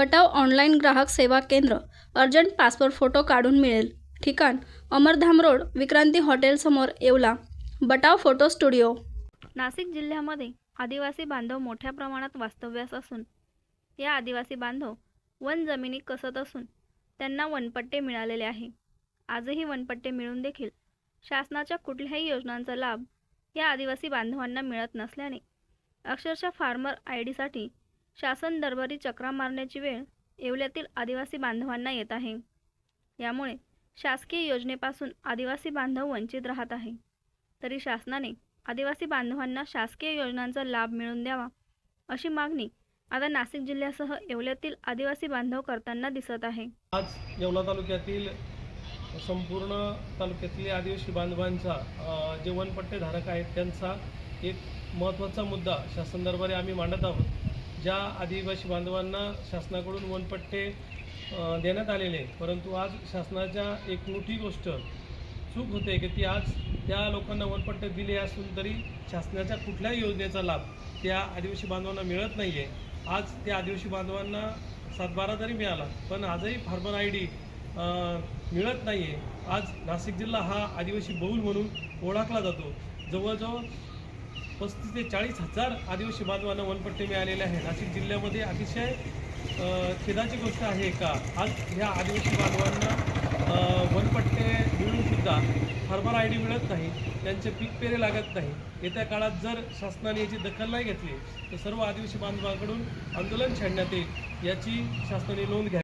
बटाव online ग्राहक सेवा केंद्र अर्जंट पासपोर्ट फोटो काढून मिळेल. ठिकाण अमरधाम रोड विक्रांती हॉटेलसमोर Yeola. Batav photo studio. Nashik जिल्ह्यामध्ये आदिवासी बांधव मोठ्या प्रमाणात वास्तव्यास असून या आदिवासी बांधव वन जमिनी कसत असून त्यांना वनपट्टे मिळालेले आहे. आजही वनपट्टे मिळून देखील शासनाच्या कुठल्याही योजनांचा लाभ या आदिवासी बांधवांना मिळत नसल्याने अक्षरशः फार्मर आय डीसाठी शासन दरबारी चक्रा मारण्याची वेळ येवल्यातील आदिवासी बांधवांना येत आहे. यामुळे शासकीय योजनेपासून आदिवासी बांधव वंचित राहत आहे. तरी शासनाने आदिवासी बांधवांना शासकीय योजनांचा लाभ मिळवून द्यावा अशी मागणी आता नाशिक जिल्ह्यासह येवल्यातील आदिवासी बांधव करताना दिसत आहे. आज येवला तालुक्यातील संपूर्ण तालुक्यातील आदिवासी बांधवांचा जे वनपट्टे धारक आहेत त्यांचा एक महत्त्वाचा मुद्दा शासन दरबारी आम्ही मांडत आहोत. ज्या आदिवासी बांधवांना शासनाकडून वनपट्टे देण्यात आलेले परंतु आज शासनाच्या एक मोठी गोष्ट चूक होते की ती आज त्या लोकांना वनपट्टे दिले असून तरी शासनाच्या कुठल्याही योजनेचा लाभ त्या आदिवासी बांधवांना मिळत नाही आहे आज त्या आदिवासी बांधवांना सातबारा तरी मिळाला पण आजही फार्मर आय डी मिळत नाही आहे आज नाशिक जिल्हा हा आदिवासी बहुल म्हणून ओळखला जातो. जवळजवळ पस्तीस ते चाळीस हजार आदिवासी बांधवांना वनपट्टे मिळालेले आहे नाशिक जिल्ह्यामध्ये अतिशय खेदाची गोष्ट आहे का? आज ह्या आदिवासी बांधवांना वनपट्टे मिळूनसुद्धा फार्मर आय डी मिळत नाही त्यांचे पीक पेरे लागत नाही. येत्या काळात जर शासनाने याची दखल नाही घेतली तर सर्व आदिवासी बांधवांकडून आंदोलन छेडण्यात येईल याची शासनाने नोंद घ्या